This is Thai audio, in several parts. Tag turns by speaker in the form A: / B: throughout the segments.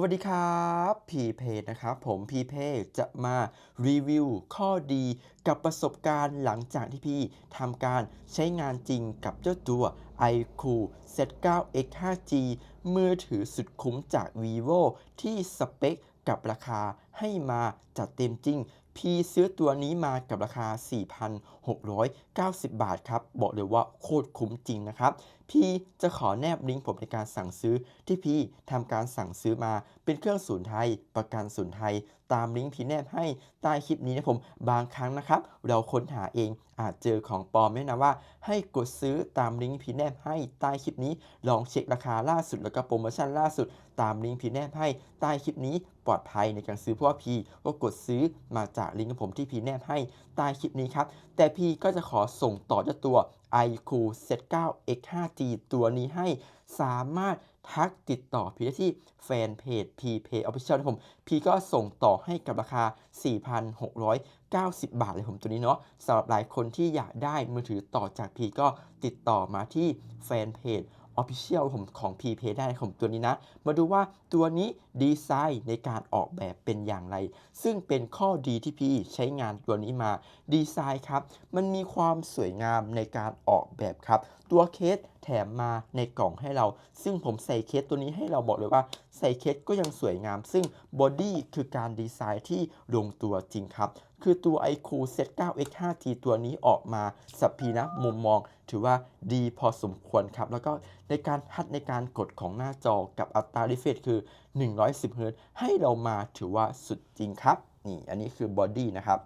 A: วัสดีครับพีเพนะครับผมพีเพจะมารีวิวข้อดีกับประสบการณ์หลังจากที่พี่ทำการใช้งานจริงกับเจ้าตัว iQ Z9 X 5G มือถือสุดคุ้มจาก vivo ที่สเปคกับราคาให้มาจัดเต็มจริง พี่ซื้อตัวนี้มากับราคา 4,690 บาทครับ บอกเลยว่าโคตรคุ้มจริงนะครับ พี่จะขอแนบลิงก์ผมในการสั่งซื้อที่พี่ทำการสั่งซื้อมาเป็นเครื่องศูนย์ไทย ประกันศูนย์ไทย ตามลิงก์พี่แนบให้ใต้คลิปนี้นะผมบางครั้งนะครับ เราค้นหาเองอาจเจอของปลอมแนะนำว่า ให้กดซื้อตามลิงก์พี่แนบให้ใต้คลิปนี้ ลองเช็คราคาล่าสุดแล้วก็โปรโมชั่นล่าสุด ตามลิงก์พี่แนบให้ใต้คลิปนี้ปลอดภัยในการซื้อเพราะว่าพี่ก็กดซื้อมาจากลิงก์ของผมที่พี่แนบให้ใต้คลิปนี้ครับแต่พี่ก็จะขอส่งต่อเจ้าตัว iQ Z9 X 5G ตัวนี้ให้สามารถทักติดต่อพี่ได้ที่แฟนเพจ p p a y Official นะผม พี่ก็ส่งต่อให้กับราคา 4,690 บาทเลยผมตัวนี้เนาะสำหรับหลายคนที่อยากได้มือถือต่อจากพี่ก็ติดต่อมาที่แฟนเพจ Official ผมของ P Pay ได้นะครับผมตัวนี้นะ มาดูว่าตัวนี้ดีไซน์ในการออกแบบเป็นอย่างไร ซึ่งเป็นข้อดีที่พี่ใช้งานตัวนี้มาดีไซน์ครับ มันมีความสวยงามในการออกแบบครับ ตัวเคสแถมมาในกล่องให้เรา ซึ่งผมใส่เคสตัวนี้ให้เราบอกเลยว่าใส่เคสก็ยังสวยงาม ซึ่งบอดี้คือการดีไซน์ที่ลงตัวจริงครับ คือตัว iQ Z9 X 5G ตัวนี้ออกมาสับพีนะมุมมอง ถือว่าดีพอสมควรครับ แล้วก็ในการทัดในการกดของหน้าจอกับอัตรา refresh คือ 110 Hz ให้เรามาถือว่าสุดจริงครับ นี่ อันนี้คือบอดี้นะครับ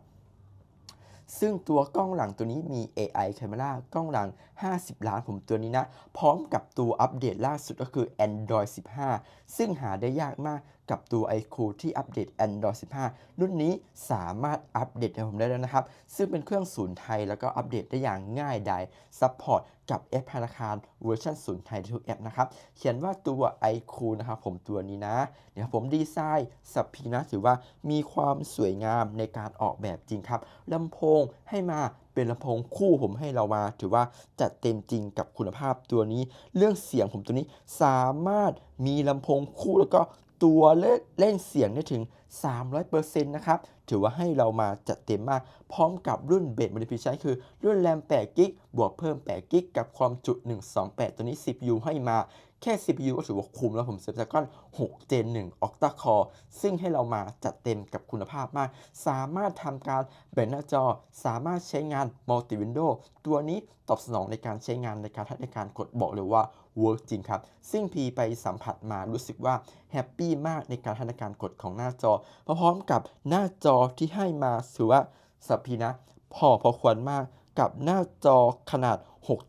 A: ซึ่งตัวกล้องหลังตัวนี้มี AI Camera กล้องหลัง 50 ล้านผมตัวนี้นะ พร้อมกับตัวอัปเดตล่าสุดก็คือ Android 15 ซึ่งหาได้ยากมาก กับตัว iQ ที่อัปเดต Android 15 รุ่นนี้สามารถอัปเดตให้ผมได้แล้วนะครับ ซึ่งเป็นเครื่องศูนย์ไทยแล้วก็อัปเดตได้อย่างง่ายดายซัพพอร์ตกับแอปธนาคารเวอร์ชันศูนย์ไทยทุกแอปนะครับ เขียนว่าตัว iQ นะครับผมตัวนี้นะ เดี๋ยวผมดีไซน์สับพีนะถือว่ามีความสวยงามในการออกแบบจริงครับลำโพงให้มาเป็นลำโพงคู่ผมให้เรามา ถือว่าจัดเต็มจริงกับคุณภาพตัวนี้ เรื่องเสียงผมตัวนี้สามารถมีลำโพงคู่แล้วก็ ตัวเล่นเล่นเสียงได้ถึง 300%นะครับ ถือว่าให้เรามาจัดเต็มมาก พร้อมกับรุ่นเบสมัลติพิชัยคือ รุ่นแรม8กิกบวกเพิ่ม8กิกกับความจุ 128 ตัวนี้ CPU ให้มาแค่ CPU ก็ถือว่าคุ้มแล้วผม Snapdragon 6 Gen 1 Octa Core ซึ่งให้เรามาจัดเต็มกับคุณภาพมาก สามารถทำการแบ่งหน้าจอ สามารถใช้งาน Multi Window ตัวนี้ตอบสนองในการใช้งานในการทัดในการกดบอกเลยว่า work จริงครับ ซึ่งพีไปสัมผัสมารู้สึกว่าแฮปปี้มากในการทันการกดของหน้าจอ พร้อมกับหน้าจอที่ให้มาถือว่าสับพีนะ พอพอควรมากกับหน้าจอขนาด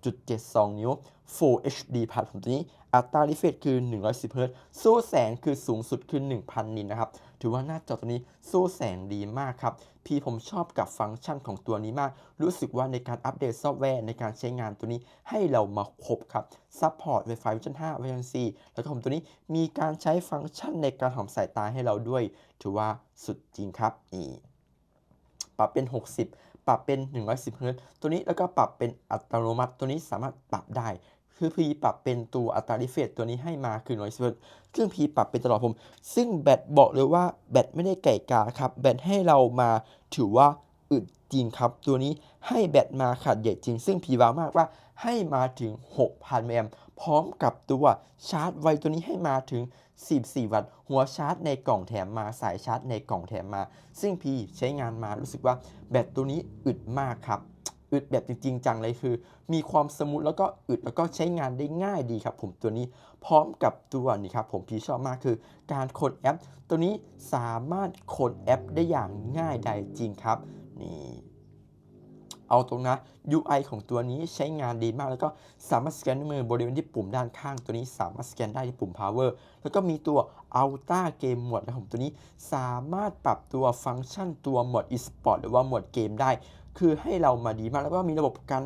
A: 6.72 นิ้ว Full HD พัดผมตัวนี้อัตรา refresh คือ 110 Hz สู้แสงคือสูงสุดคือ 1,000 นิตนะครับ ถือว่าหน้าจอตัวนี้สู้แสงดีมากครับ พี่ผมชอบกับฟังก์ชันของตัวนี้มาก รู้สึกว่าในการอัปเดตซอฟต์แวร์ในการใช้งานตัวนี้ให้เรามาครบครับซัพพอร์ต Wi-Fi Version 5 Version 4แล้วก็ผมตัวนี้มีการใช้ฟังก์ชันในการหอมสายตาให้เราด้วย ถือว่าสุดจริงครับนี่ปรับเป็น 60 ปรับเป็น 110 Hz ตัวนี้แล้วก็ปรับเป็นอัตโนมัติตัวนี้สามารถปรับได้ คือพีปรับเป็นตัวอัตราดิเฟตตัวนี้ให้มาคือ1 0 0เครื่งพีปรับเป็นตลอดผม ซึ่งแบตบอกเลยว่าแบตไม่ได้ไก่กาครับ แบตให้เรามาถือว่าอึดจริงครับ ตัวนี้ให้แบตมาขาดใหญ่จริง ซึ่งพีว้าวมากว่าให้มาถึง 6,000แอมป์พร้อมกับตัวชาร์จไวตัวนี้ให้มาถึง 14 วัตต์ หัวชาร์จในกล่องแถมมาสายชาร์จในกล่องแถมมา ซึ่งพีใช้งานมารู้สึกว่าแบตตัวนี้อึดมากครับ อึดแบบจริงจังเลยคือ มีความสมูทแล้วก็อึดแล้วก็ใช้งานได้ง่ายดีครับ ผมตัวนี้พร้อมกับตัวนี่ครับผมพี่ชอบมากคือ การคดแอป ตัวนี้สามารถคดแอปได้อย่างง่ายได้จริงครับนี่เอาตรงนะ UI ของตัวนี้ใช้งานดีมาก แล้วก็สามารถสแกนด้วยมือบริเวณที่ปุ่มด้านข้าง ตัวนี้สามารถสแกนได้ที่ปุ่ม power แล้วก็มีตัว Ultra Game Mode นะครับผมตัวนี้สามารถปรับตัวฟังก์ชันตัวหมด eSport หรือว่าหมดเกมได้ คือให้เรามาดีมากแล้วก็มีระบบการ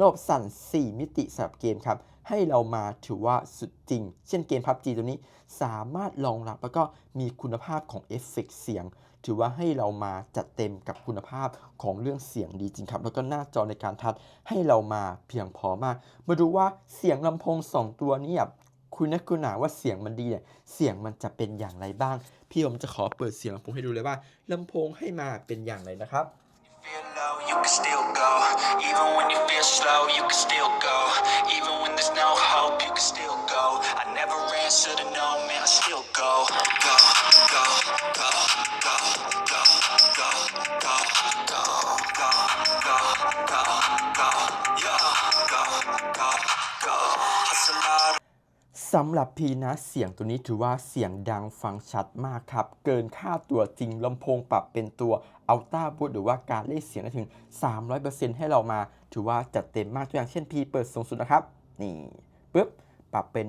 A: ระบบสั่น 4 มิติสำหรับเกมครับ ให้เรามาถือว่าสุดจริง เช่นเกม PUBG ตัวนี้สามารถรองรับแล้วก็มีคุณภาพของเอฟเฟกเสียง ถือว่าให้เรามาจัดเต็มกับคุณภาพของเรื่องเสียงดีจริงครับ แล้วก็หน้าจอในการทัดให้เรามาเพียงพอมาก มาดูว่าเสียงลำโพง 2 ตัวนี้คุณนักคุณาว่าเสียงมันดีเนี่ย เสียงมันจะเป็นอย่างไรบ้าง พี่ผมจะขอเปิดเสียงลำโพงให้ดูเลยว่าลำโพงให้มาเป็นอย่างไรนะครับ
B: you can still go. Even when you feel slow, you can still go.
A: สำหรับพีนะเสียงตัวนี้ถือว่าเสียงดังฟังชัดมากครับ เกินค่าตัวจริงลำโพงปรับเป็นตัวอัลต้าบูทหรือว่าการเล่นเสียงได้ถึง 300%ให้เรามา ถือว่าจัดเต็มมากตัวอย่างเช่นพีเปิดสูงสุดนะครับ นี่ปุ๊บปรับเป็น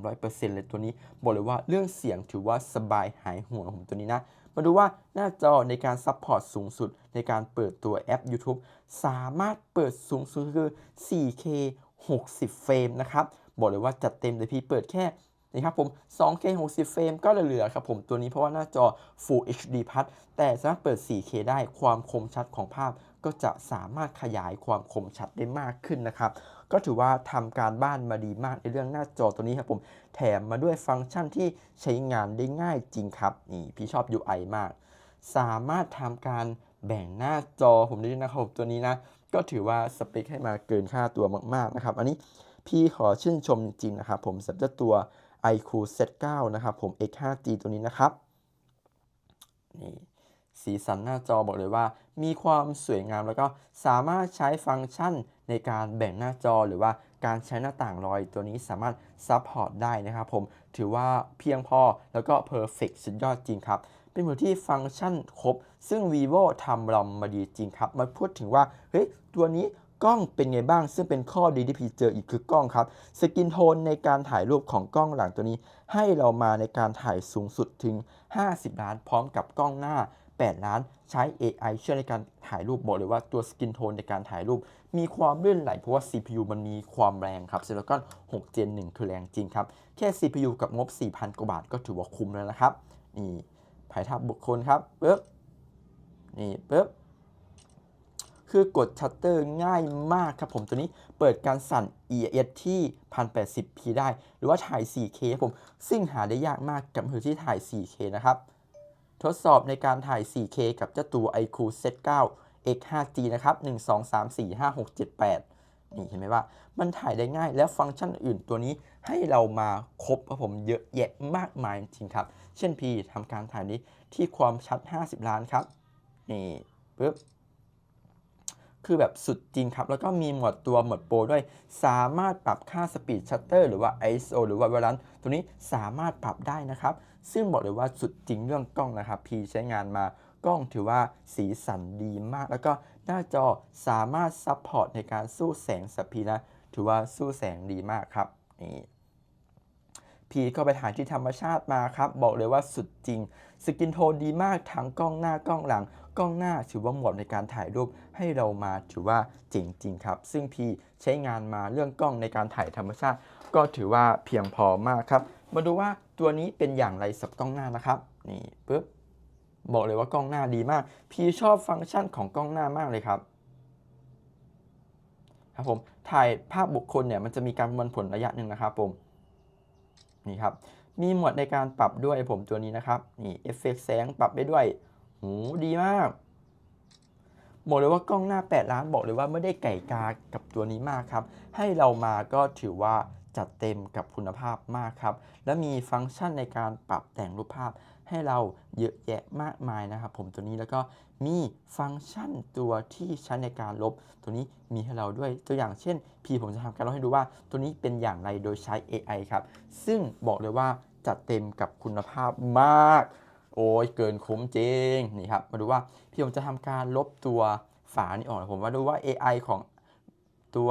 A: 300%เลยตัวนี้ บอกเลยว่าเรื่องเสียงถือว่าสบายหายห่วงของผมตัวนี้นะ มาดูว่าหน้าจอในการซัพพอร์ตสูงสุด ในการเปิดตัวแอป YouTube สามารถเปิดสูงสุดคือ 4K 60 เฟรมนะครับ บอกเลยว่าจัดเต็มเลยพี่เปิดแค่นี่ครับผม 2K 60 เฟรมก็เหลือๆครับผมตัวนี้เพราะว่าหน้าจอ Full HD Plus แต่สามารถเปิด 4K ได้ความคมชัดของภาพ ก็จะสามารถขยายความคมชัดได้มากขึ้นนะครับ ก็ถือว่าทำการบ้านมาดีมากในเรื่องหน้าจอตัวนี้ครับผม แถมมาด้วยฟังก์ชันที่ใช้งานได้ง่ายจริงครับ นี่พี่ชอบ UI มาก สามารถทำการแบ่งหน้าจอผมได้วยนะครับผมตัวนี้นะ ก็ถือว่าสเปคให้มาเกินค่าตัวมากๆนะครับ อันนี้ พี่ขอชื่นชมจริงๆนะครับผมสำหรับตัว iQOO Z9 นะครับผม X5G ตัวนี้นะครับนี่สีสันหน้าจอบอกเลยว่า มีความสวยงามแล้วก็สามารถใช้ฟังก์ชันในการแบ่งหน้าจอหรือว่าการใช้หน้าต่างรอยตัวนี้สามารถซัพพอร์ตได้นะครับผมถือว่าเพียงพอแล้วก็เพอร์เฟกสุดยอดจริงครับ เป็นมือที่ฟังก์ชันครบ ซึ่ง vivo ทำรำมาดีจริงครับ มาพูดถึงว่า เฮ้ย ตัวนี้ กล้องเป็นไงบ้าง ซึ่งเป็นข้อดีที่พี่เจออีกคือกล้องครับ สกินโทนในการถ่ายรูปของกล้องหลังตัวนี้ ให้เรามาในการถ่ายสูงสุดถึง 50 ล้าน พร้อมกับกล้องหน้า 8 ล้าน ใช้ AI ช่วยในการถ่ายรูปบอกเลยว่าตัวสกินโทนในการถ่ายรูป มีความลื่นไหลเพราะว่า CPU มันมีความแรงครับ Snapdragon 6 Gen 1 คือแรงจริงครับ แค่ CPU กับงบ 4,000 กว่าบาทก็ถือว่าคุ้มแล้วนะครับ นี่ถ่ายภาพบุคคลครับปึ๊บนี่ปึ๊บ คือกดชัตเตอร์ง่ายมากครับผมตัวนี้เปิดการสั่น ES ที่ 1080p ได้ หรือว่าถ่าย 4K ครับผมซึ่งหาได้ยากมากกับมือที่ถ่าย 4K นะครับ ทดสอบในการถ่าย 4K กับเจ้าตัว iQ Z9 X5G นะครับ 1 2 3 4 5 6 7 8 นี่เห็นไหมว่า มันถ่ายได้ง่ายแล้วฟังก์ชันอื่นตัวนี้ให้เรามาครบครับผมเยอะแยะมากมายจริงครับ เช่นพี่ทำการถ่ายนี้ที่ความชัด 50 ล้านครับ นี่ปึ๊บ คือแบบสุดจริงครับ แล้วก็มีหมดตัวหมดโปรด้วย สามารถปรับค่าสปีดชัตเตอร์หรือว่า ISO หรือว่า Valence ตัวนี้สามารถปรับได้นะครับ ซึ่งบอกเลยว่าสุดจริงเรื่องกล้องนะครับ พี่ใช้งานมากล้องถือว่าสีสันดีมาก แล้วก็หน้าจอสามารถซัพพอร์ตในการสู้แสงสัพพีนะถือว่าสู้แสงดีมากครับนี่ พีก็ไปถ่ายที่ธรรมชาติมาครับ บอกเลยว่าสุดจริง สกินโทนดีมากทั้งกล้องหน้ากล้องหลัง กล้องหน้าถือว่าเหมาะในการถ่ายรูปให้เรามาถือว่าเจ๋งจริงครับ ซึ่งพีใช้งานมาเรื่องกล้องในการถ่ายธรรมชาติ ก็ถือว่าเพียงพอมากครับ มาดูว่าตัวนี้เป็นอย่างไรสับกล้องหน้านะครับ นี่ปึ๊บบอกเลยว่ากล้องหน้าดีมาก พีชอบฟังก์ชันของกล้องหน้ามากเลยครับครับผมถ่ายภาพบุคคลเนี่ยมันจะมีการประมวลผลระยะหนึ่งนะครับผม นี่ครับ มีหมดในการปรับด้วยผมตัวนี้นะครับ นี่เอฟเฟกแสงปรับได้ด้วยหูดีมากบอกเลยว่ากล้องหน้า 8 ล้านบอกเลยว่าไม่ได้ไก่กากับตัวนี้มากครับ ให้เรามาก็ถือว่า จัดเต็มกับคุณภาพมากครับ และมีฟังก์ชันในการปรับแต่งรูปภาพให้เราเยอะแยะมากมายนะครับผมตัวนี้แล้วก็มีฟังก์ชันตัวที่ใช้ในการลบ ตัวนี้มีให้เราด้วยตัวอย่างเช่น พี่ผมจะทำการลบให้ดูว่าตัวนี้เป็นอย่างไรโดยใช้ AI ครับ ซึ่งบอกเลยว่าจัดเต็มกับคุณภาพมาก โอ้ยเกินคุ้มจริงนี่ครับมาดูว่าพี่ผมจะทำการลบตัวฝานี่ออกผมมาดูว่า AI ของตัว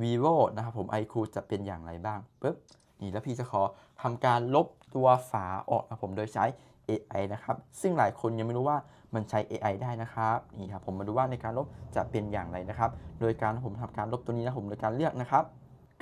A: vivo นะครับผม iQOO จะเป็นอย่างไรบ้างปึ๊บนี่แล้วพี่จะขอทำการลบตัวฝาออกนะผมโดยใช้ AI นะครับ ซึ่งหลายคนยังไม่รู้ว่ามันใช้ AI ได้นะครับ นี่ครับผมมาดูว่าในการลบจะเป็นอย่างไรนะครับ โดยการผมทำการลบตัวนี้นะผมโดยการเลือกนะครับ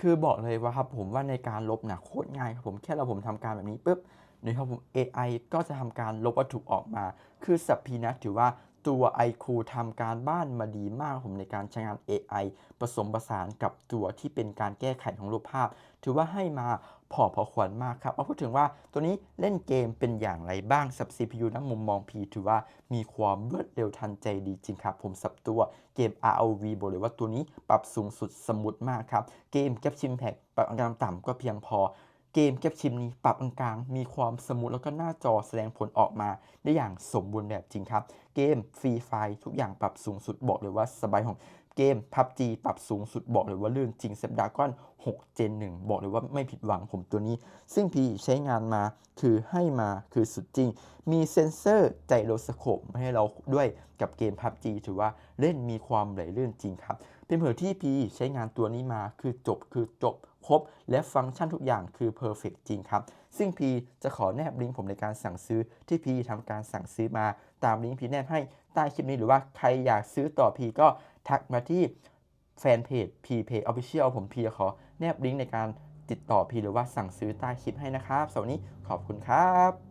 A: คือบอกเลยว่าครับผมว่าในการลบนะโคตรง่ายครับผมแค่เราผมทำการแบบนี้ปุ๊บนะครับผม AI ก็จะทำการลบวัตถุออกมา คือสัพพีนะถือว่า ตัว iQOO ทำการบ้านมาดีมากผมในการใช้งาน AI ผสมผสานกับตัวที่เป็นการแก้ไขของรูปภาพ ถือว่าให้มาพอพอควรมากครับมาพูดถึงว่าตัวนี้เล่นเกมเป็นอย่างไรบ้างสับ CPU นะมุมมองพีถือว่ามีความรวดเร็วทันใจดีจริงครับ ผมสับตัวเกม ROV บอกเลยว่าตัวนี้ปรับสูงสุดสมูทมากครับ เกมแคปชิมแพกปรับอันต่ำก็เพียงพอ เกมแคปชิมนี้ปรับกลางๆมีความสมูทแล้วก็หน้าจอแสดงผลออกมาได้อย่างสมบูรณ์แบบจริงครับ เกมฟรีไฟทุกอย่างปรับสูงสุดบอกเลยว่าสบายของเกม PUBG ปรับสูงสุดบอกเลยว่าลื่นจริง Snapdragon 6 Gen 1 บอกเลยว่าไม่ผิดหวังผมตัวนี้ ซึ่งพี่ใช้งานมาคือให้มาคือสุดจริง มีเซ็นเซอร์ไจโรสโคปมาให้เราด้วยกับเกม PUBG ถือว่าเล่นมีความไหลลื่นจริงครับ เป็นเผอที่พีใช้งานตัวนี้มาคือจบคือจบ ครบ และฟังก์ชันทุกอย่างคือเพอร์เฟกจริงครับ ซึ่งพีจะขอแนบลิงก์ผมในการสั่งซื้อที่พีทำการสั่งซื้อมาตามลิงก์พีแนบให้ใต้คลิปนี้หรือว่าใครอยากซื้อต่อพีก็ทักมาที่แฟนเพจพีเพจออฟฟิเชียลผมพีจะขอแนบลิงก์ในการติดต่อพีหรือว่าสั่งซื้อใต้คลิปให้นะครับสำหรับวันนี้ขอบคุณครับ